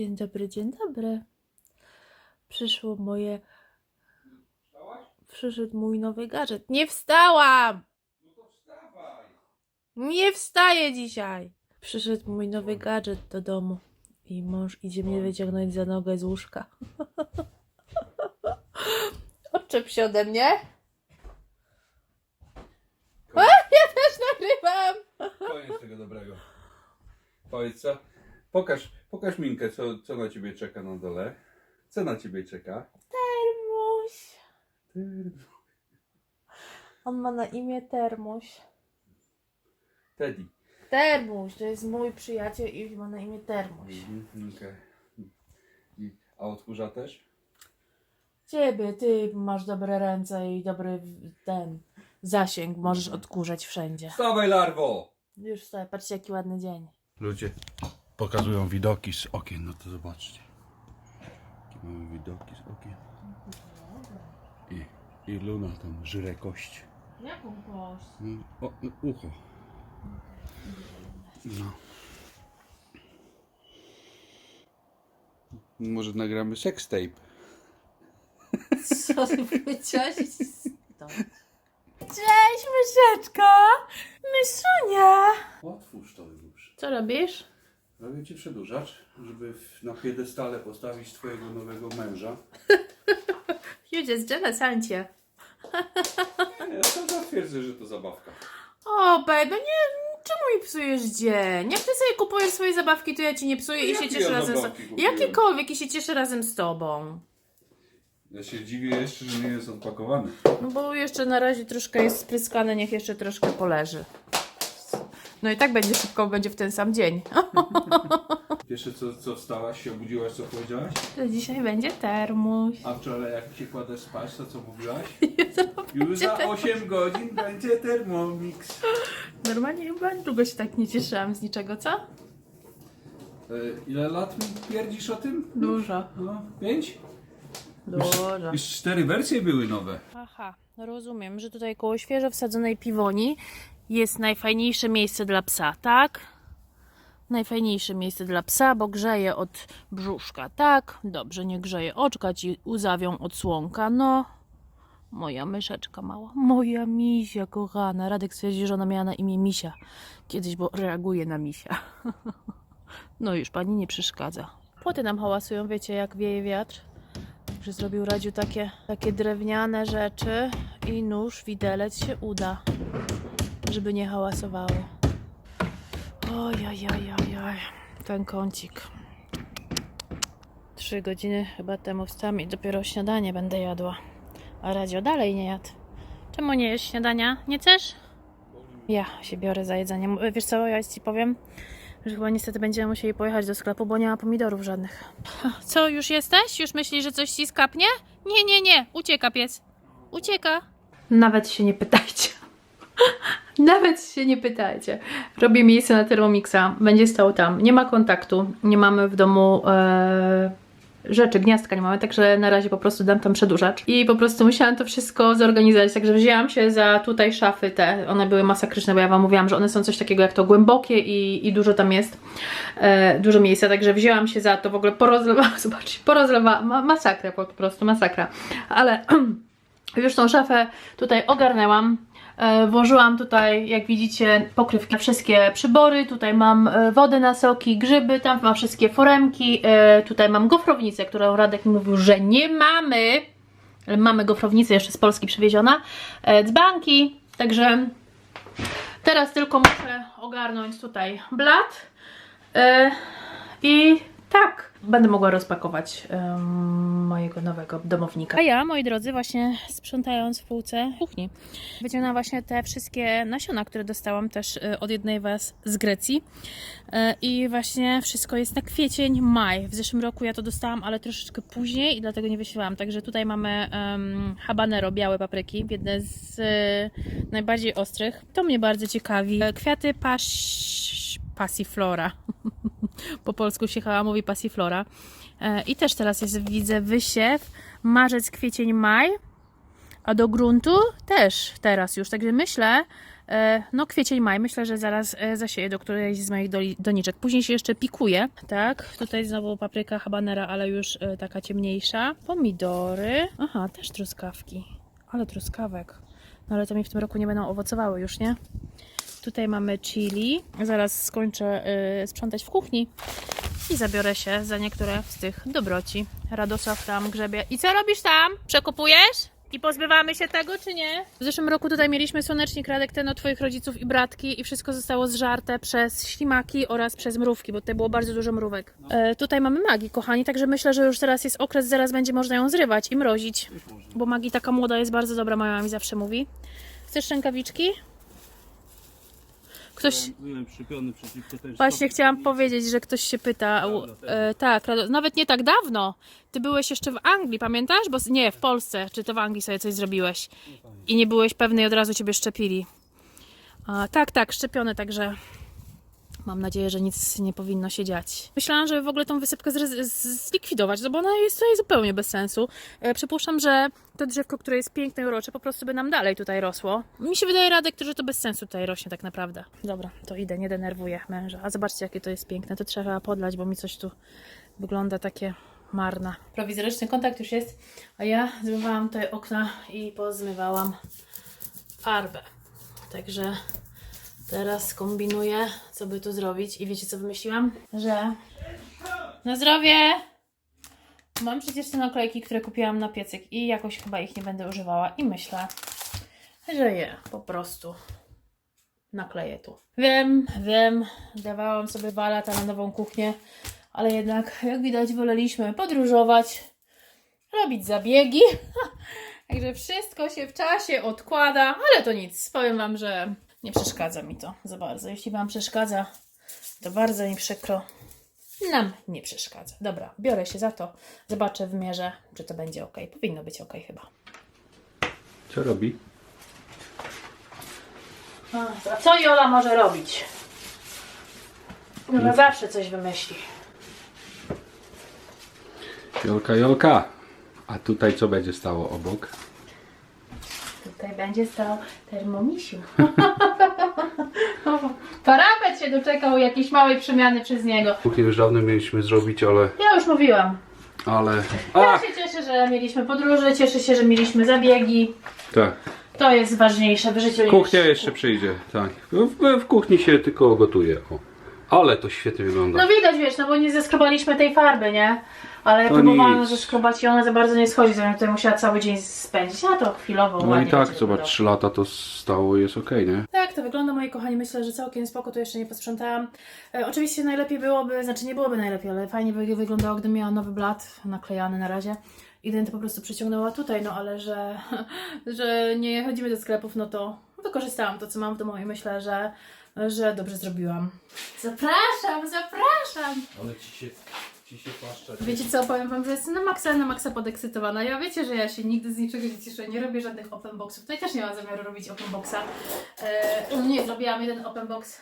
Dzień dobry, dzień dobry. Przyszło moje. Przyszedł mój nowy gadżet. Nie wstałam! Nie wstaję dzisiaj! Przyszedł mój nowy gadżet do domu. I mąż idzie mnie wyciągnąć za nogę z łóżka. Odczep się ode mnie. Koniec, Ja też nagrywam! koniec tego dobrego. Powiedz co? Pokaż, pokaż Minkę, co, co na ciebie czeka na dole. Co na ciebie czeka? Termuś. On ma na imię Termuś. Teddy. Termuś, to jest mój przyjaciel i ma na imię Termuś. Mhm, okej. I- A odkurza też? Ciebie, ty masz dobre ręce i dobry w- ten zasięg, możesz odkurzać wszędzie. Wstawaj larwo! Już sobie, patrzcie jaki ładny dzień. Ludzie pokazują widoki z okien, no to zobaczcie. Jakie mamy widoki z okien. I, i Luna tam żre kość. Jaką kość? No, o, no, ucho. No. Może nagramy sextape. Co ty powiedziałaś? Cześć, myszeczko! Mysunia! Otwórz to już. Co robisz? Robię ci przedłużacz, żeby na piedestale postawić twojego nowego męża. You just jealous, aren't you? Ja sam zatwierdzę, że to zabawka. O, baby, nie, czemu mi psujesz dzień? Jak ty sobie kupujesz swoje zabawki, to ja ci nie psuję i Jakie się cieszę ja razem z zabawki kupiłem? Jakiekolwiek i się cieszę razem z tobą. Ja się dziwię jeszcze, że nie jest odpakowany. No bo jeszcze na razie troszkę jest spryskane, niech jeszcze troszkę poleży. No i tak będzie szybko, będzie w ten sam dzień. Pierwsze co, co wstałaś, się obudziłaś, co powiedziałaś? To dzisiaj będzie termuś. A wczoraj jak się kładę spać, to co mówiłaś? Już za termos. 8 godzin będzie Thermomix. Normalnie chyba długo się tak nie cieszyłam z niczego, co? E, ile lat mi pierdzisz o tym? Dużo. No, 5? Dużo. Już cztery wersje były nowe. Aha, rozumiem, że tutaj koło świeżo wsadzonej piwoni jest najfajniejsze miejsce dla psa, tak? Najfajniejsze miejsce dla psa, bo grzeje od brzuszka, tak? Dobrze, nie grzeje oczka, ci uzawią od słonka, no. Moja myszeczka mała, moja misia kochana. Radek stwierdził, że ona miała na imię Misia. Kiedyś, bo reaguje na Misia. No już pani nie przeszkadza. Płoty nam hałasują, wiecie, jak wieje wiatr że zrobił Radziu takie, takie drewniane rzeczy i nóż, widelec się uda, żeby nie hałasowało. Oj, oj, oj, oj, oj. ten kącik. Trzy godziny chyba temu wstałam i dopiero śniadanie będę jadła. A Radzio dalej nie jadł. Czemu nie jesz śniadania? Nie chcesz? Ja się biorę za jedzenie. Wiesz co, ja ci powiem, że chyba niestety będziemy musieli pojechać do sklepu, bo nie ma pomidorów żadnych. Co, już jesteś? Już myślisz, że coś ci skapnie? Nie, nie, nie. Ucieka pies. Ucieka. Nawet się nie pytajcie. Nawet się nie pytajcie. Robię miejsce na Thermomixa. Będzie stał tam. Nie ma kontaktu. Nie mamy w domu e, rzeczy, gniazdka nie mamy, także na razie po prostu dam tam przedłużacz. I po prostu musiałam to wszystko zorganizować, także wzięłam się za tutaj szafy te. One były masakryczne, bo ja Wam mówiłam, że one są coś takiego jak to głębokie i, i dużo tam jest. E, dużo miejsca, także wzięłam się za to w ogóle porozlewa, zobaczcie, porozlewa, ma, masakra po prostu, masakra. Ale już tą szafę tutaj ogarnęłam. E, Włożyłam tutaj, jak widzicie, pokrywki na wszystkie przybory. Tutaj mam e, wodę na soki, grzyby, tam mam wszystkie foremki. E, Tutaj mam gofrownicę, którą Radek mi mówił, że nie mamy. Ale mamy gofrownicę jeszcze z Polski przywieziona. Dzbanki, także teraz tylko muszę ogarnąć tutaj blat. I tak, będę mogła rozpakować em, mojego nowego domownika. A ja, moi drodzy, właśnie sprzątając w półce kuchni, wyciągnęłam właśnie te wszystkie nasiona, które dostałam też e, od jednej Was z Grecji. E, I właśnie wszystko jest na kwiecień, maj. W zeszłym roku ja to dostałam, ale troszeczkę później i dlatego nie wyświetlam. Także tutaj mamy em, habanero, białe papryki, jedne z e, najbardziej ostrych. To mnie bardzo ciekawi. Kwiaty paś... passiflora. po polsku się chyba mówi passiflora. E, I też teraz jest, widzę, wysiew. Marzec, kwiecień, maj. A do gruntu też teraz już. Także myślę, e, no kwiecień, maj. Myślę, że zaraz e, zasieję do którejś z moich doniczek. Później się jeszcze pikuje, tak? Tutaj znowu papryka habanera, ale już taka ciemniejsza. Pomidory. Aha, też truskawki. Ale truskawek. No ale to mi w tym roku nie będą owocowały już, nie? Tutaj mamy chili. Zaraz skończę y, sprzątać w kuchni i zabiorę się za niektóre z tych dobroci. Radosław tam grzebie. I co robisz tam? Przekupujesz? I pozbywamy się tego, czy nie? W zeszłym roku tutaj mieliśmy słonecznik Radek, ten od Twoich rodziców i bratki i wszystko zostało zżarte przez ślimaki oraz przez mrówki, bo tutaj było bardzo dużo mrówek. E, tutaj mamy magii, kochani, także myślę, że już teraz jest okres, zaraz będzie można ją zrywać i mrozić. Bo magii taka młoda jest bardzo dobra, moja mi zawsze mówi. Chcesz rękawiczki? Ktoś... Byłem przypiony przeciwko tej Właśnie chciałam powiedzieć, że ktoś się pytał. E, tak, Rado- nawet nie tak dawno. Ty byłeś jeszcze w Anglii, pamiętasz? Bo nie, w Polsce. Czy to w Anglii sobie coś zrobiłeś? I nie byłeś pewny i od razu ciebie szczepili. A, tak, tak, szczepiony, także mam nadzieję, że nic nie powinno się dziać. Myślałam, żeby w ogóle tą wysypkę zlikwidować, no bo ona jest tutaj zupełnie bez sensu. E, przypuszczam, że to drzewko, które jest piękne i urocze, po prostu by nam dalej tutaj rosło. Mi się wydaje, Radek, że to bez sensu tutaj rośnie tak naprawdę. Dobra, to idę, nie denerwuję męża. A zobaczcie, jakie to jest piękne. To trzeba podlać, bo mi coś tu wygląda takie marna. Prowizoryczny kontakt już jest, a ja zmywałam tutaj okna i pozmywałam farbę. Także teraz kombinuję, co by tu zrobić. I wiecie, co wymyśliłam? Że na zdrowie! Mam przecież te naklejki, które kupiłam na piecyk i jakoś chyba ich nie będę używała. I myślę, że je po prostu nakleję tu. Wiem, wiem, dawałam sobie dwa lata na nową kuchnię, ale jednak, jak widać, woleliśmy podróżować, robić zabiegi. Także wszystko się w czasie odkłada, ale to nic. Powiem Wam, że nie przeszkadza mi to za bardzo. Jeśli Wam przeszkadza, to bardzo mi przykro. Nam nie przeszkadza. Dobra, biorę się za to. Zobaczę w mierze, czy to będzie ok. Powinno być ok chyba. Co robi? A co Jola może robić? Ona zawsze coś wymyśli. Jolka, Jolka. A tutaj co będzie stało obok? Tutaj będzie stał termomisiu. Parapet się doczekał jakiejś małej przemiany przez niego. Kuchnię już dawno mieliśmy zrobić, ale... Ja już mówiłam. Ale... Ja się cieszę, że mieliśmy podróże, cieszę się, że mieliśmy zabiegi. Tak. To jest ważniejsze w życiu. niż- Kuchnia jeszcze przyjdzie, tak. W, w kuchni się tylko gotuje, o. Ale to świetnie wygląda. No widać, wiesz, no bo nie zeskrobaliśmy tej farby, nie? Ale ja To próbowałam nic. zeskrobać i ona za bardzo nie schodzi, bym tutaj musiała cały dzień spędzić. A to chwilowo No ładnie i tak, będzie zobacz, wyglądało. 3 lata to stało, jest okej, nie? Tak, to wygląda, moi kochani. Myślę, że całkiem spoko, to jeszcze nie posprzątałam. E, oczywiście najlepiej byłoby, znaczy nie byłoby najlepiej, ale fajnie by wyglądało, gdybym miała nowy blat naklejany na razie. I to po prostu przyciągnęła tutaj, no ale że, że nie chodzimy do sklepów, no to wykorzystałam to, co mam w domu i myślę, że, że dobrze zrobiłam. Zapraszam, zapraszam! Ale ci się, ci się. Wiecie co, powiem wam, że jestem na maksa, na maksa podekscytowana. Ja wiecie, że ja się nigdy z niczego nie cieszę, nie robię żadnych open boxów. Tutaj też nie mam zamiaru robić open boxa. E, nie, zrobiłam jeden open box.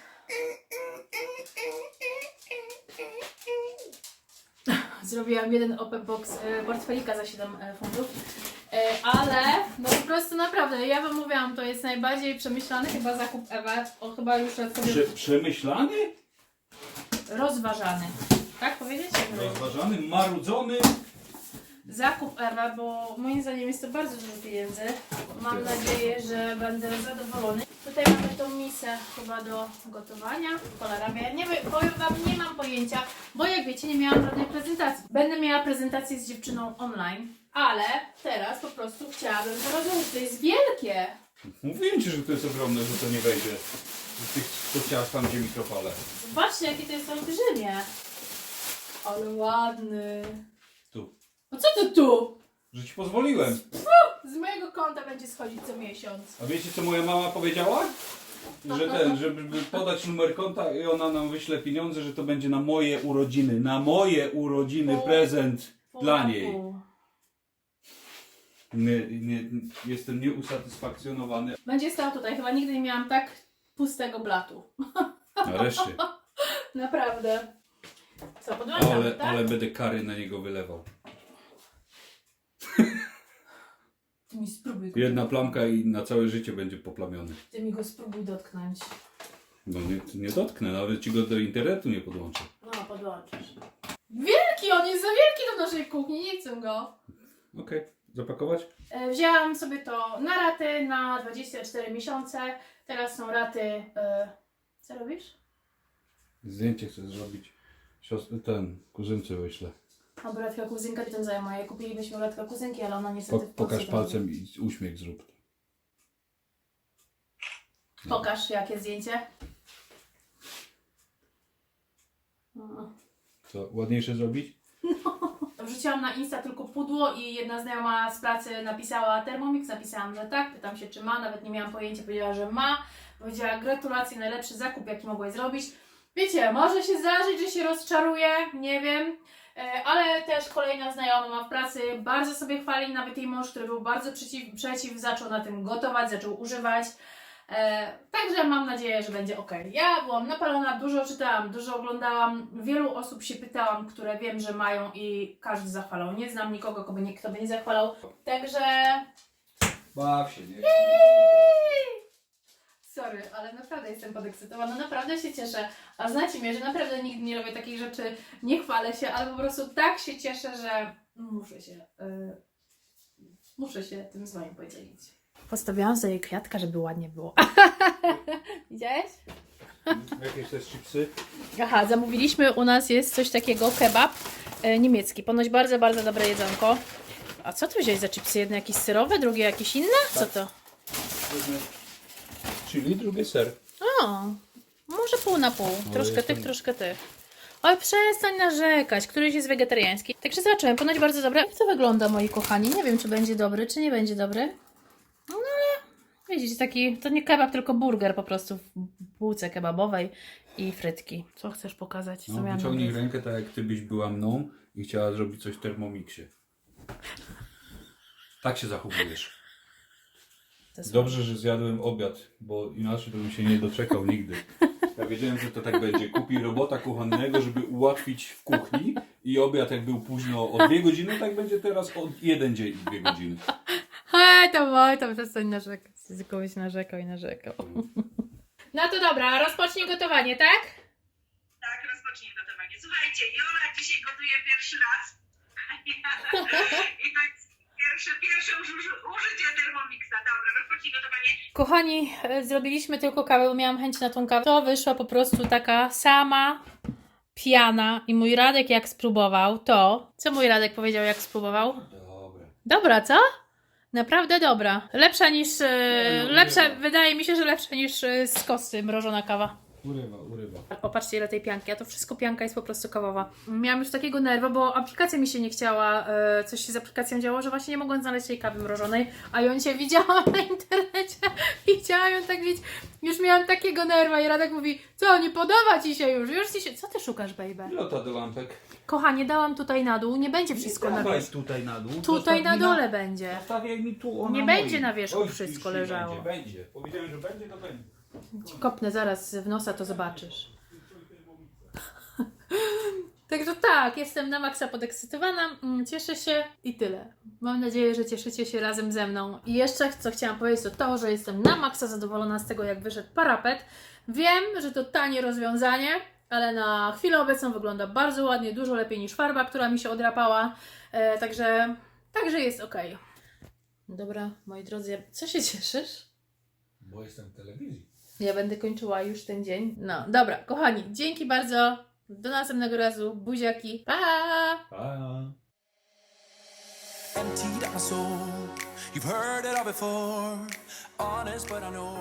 Zrobiłam jeden open box e, portfelika za 7 e, funtów. E, ale, no po prostu naprawdę, ja wam mówiłam, to jest najbardziej przemyślany chyba zakup Ewa. O, chyba już sobie Prze, przemyślany, rozważany. Tak powiedzieć? rozważany, marudzony. Zakup Ewa, bo moim zdaniem jest to bardzo dużo pieniędzy. Mam nadzieję, że będę zadowolony. Tutaj mamy tą misę chyba do gotowania. Cholera wie. Nie wiem, powiem Wam, nie mam pojęcia, bo jak wiecie, nie miałam żadnej prezentacji. Będę miała prezentację z dziewczyną online, ale teraz po prostu chciałabym to. To jest wielkie! Mówiłem ci, że to jest ogromne, że to nie wejdzie. Z tych kociarz tam, gdzie mikrofale. Zobaczcie, jakie to jest olbrzymie. Ale ładny. Tu. No co to tu? Że ci pozwoliłem. Z mojego konta będzie schodzić co miesiąc. A wiecie, co moja mama powiedziała? Że ten, żeby podać numer konta i ona nam wyśle pieniądze, że to będzie na moje urodziny. Na moje urodziny prezent dla niej. Nie, nie, jestem nieusatysfakcjonowany. Będzie stał tutaj. Chyba nigdy nie miałam tak pustego blatu. Nareszcie. Naprawdę. Co, podłączamy, Ale, tak? ale będę kary na niego wylewał. Ty mi spróbuj. Jedna plamka i na całe życie będzie poplamiony. Ty mi go spróbuj dotknąć. No nie, nie dotknę, nawet ci go do internetu nie podłączę. No, podłączysz. Wielki, on jest za wielki do naszej kuchni, nie chcę go. Okej, zapakować? E, Wzięłam sobie to na raty na 24 miesiące. Teraz są raty. E, co robisz? Zdjęcie chcę zrobić. Siostry, ten, kuzynce wyślę. A bratka kuzynka ty ten zajmuje. Kupilibyśmy bratka kuzynki, ale ona Po, niestety w pokaż palcem i uśmiech zrób. to- Pokaż jakie zdjęcie. O. Co, ładniejsze zrobić? Wrzuciłam na Insta tylko pudło i jedna znajoma z pracy napisała Thermomix, napisałam, że tak, pytam się czy ma, nawet nie miałam pojęcia, powiedziała, że ma. Powiedziała gratulacje, najlepszy zakup jaki mogłeś zrobić. Wiecie, może się zdarzyć, że się rozczaruje, nie wiem. E, Ale też kolejna znajoma ma w pracy, bardzo sobie chwali, nawet jej mąż, który był bardzo przeciw, przeciw zaczął na tym gotować, zaczął używać. E, także mam nadzieję, że będzie ok. Ja byłam napalona, dużo czytałam, dużo oglądałam, wielu osób się pytałam, które wiem, że mają i każdy zachwalał. Nie znam nikogo, kto by nie, kto by nie zachwalał. Także Baw się, nie? Sorry, ale naprawdę jestem podekscytowana, naprawdę się cieszę. A znacie mnie, że naprawdę nigdy nie robię takich rzeczy, nie chwalę się, ale po prostu tak się cieszę, że muszę się, yy, muszę się tym z wami podzielić. Postawiłam sobie kwiatka, żeby ładnie było. Widziałeś? Jakieś też chipsy? Aha, zamówiliśmy, u nas jest coś takiego, kebab e, niemiecki. Ponoć bardzo, bardzo dobre jedzonko. A co tu wziąłeś za chipsy? Jedno jakieś serowe, drugie jakieś inne? Co to? Czyli drugi ser. O, może pół na pół. Troszkę tych, troszkę tych. Oj, przestań narzekać. Któryś jest wegetariański. Także zobaczyłem, ponoć bardzo dobre. Jak to wygląda, moi kochani? Nie wiem, czy będzie dobry, czy nie będzie dobry. No ale widzicie, taki, to nie kebab, tylko burger po prostu w bułce kebabowej i frytki. Co chcesz pokazać? Co No, miałam wyciągnij myśli? rękę tak jak ty byś była mną i chciała zrobić coś w termomiksie. Tak się zachowujesz. To jest- Dobrze, że zjadłem obiad, bo inaczej to bym się nie doczekał nigdy. Ja wiedziałem, że to tak będzie. Kupi robota kuchennego, żeby ułatwić w kuchni i obiad jak był późno o dwie godziny, tak będzie teraz o jeden dzień i dwie godziny. Hej, to mój, to przestań narzekać. Kogoś narzekał i narzekał. No to dobra, rozpocznij gotowanie, tak? Tak, rozpocznij gotowanie. Słuchajcie, Jola dzisiaj gotuje pierwszy raz. I to pierwsze, pierwsze uży- użycie Thermomixa. Dobra, rozpocznij gotowanie. Kochani, e, zrobiliśmy tylko kawę, bo miałam chęć na tą kawę. To wyszła po prostu taka sama piana i mój Radek jak spróbował, to... Co mój Radek powiedział jak spróbował? Dobra. Dobra, co? Naprawdę dobra. Lepsza niż... E, No, lepsza, wydaje mi się, że lepsza niż e, z kosty mrożona kawa. Urywa, urywa. Popatrzcie ile tej pianki, a to wszystko pianka jest po prostu kawowa. Miałam już takiego nerwa, bo aplikacja mi się nie chciała, e, coś się z aplikacją działo, że właśnie nie mogłam znaleźć tej kawy mrożonej, a ją dzisiaj widziałam na internecie i chciałam ją tak widzieć. Już miałam takiego nerwa i Radek mówi, co, nie podoba Ci się już, już Ci się... Co Ty szukasz, baby? Lota do lampek. Kochanie, dałam tutaj na dół, nie będzie wszystko na Dawaj wierzchu. tutaj na dół. Tutaj na dole będzie. Zostawiaj mi tu, ona Nie moi. będzie na wierzchu Oj, wszystko już nie leżało. Będzie, będzie. Powiedziałem, że będzie, to będzie. Ci kopnę zaraz w nosa, to zobaczysz. Także tak, jestem na maksa podekscytowana, mm, cieszę się i tyle. Mam nadzieję, że cieszycie się razem ze mną. I jeszcze co chciałam powiedzieć to to, że jestem na maksa zadowolona z tego, jak wyszedł parapet. Wiem, że to tanie rozwiązanie, ale na chwilę obecną wygląda bardzo ładnie, dużo lepiej niż farba, która mi się odrapała. E, także, także jest ok. Dobra, moi drodzy, co się cieszysz? Bo jestem w telewizji. Ja będę kończyła już ten dzień. No, dobra, kochani, dzięki bardzo. Do następnego razu. Buziaki. Pa! Pa. emptied out my soul. You've heard it all before, honest, but I know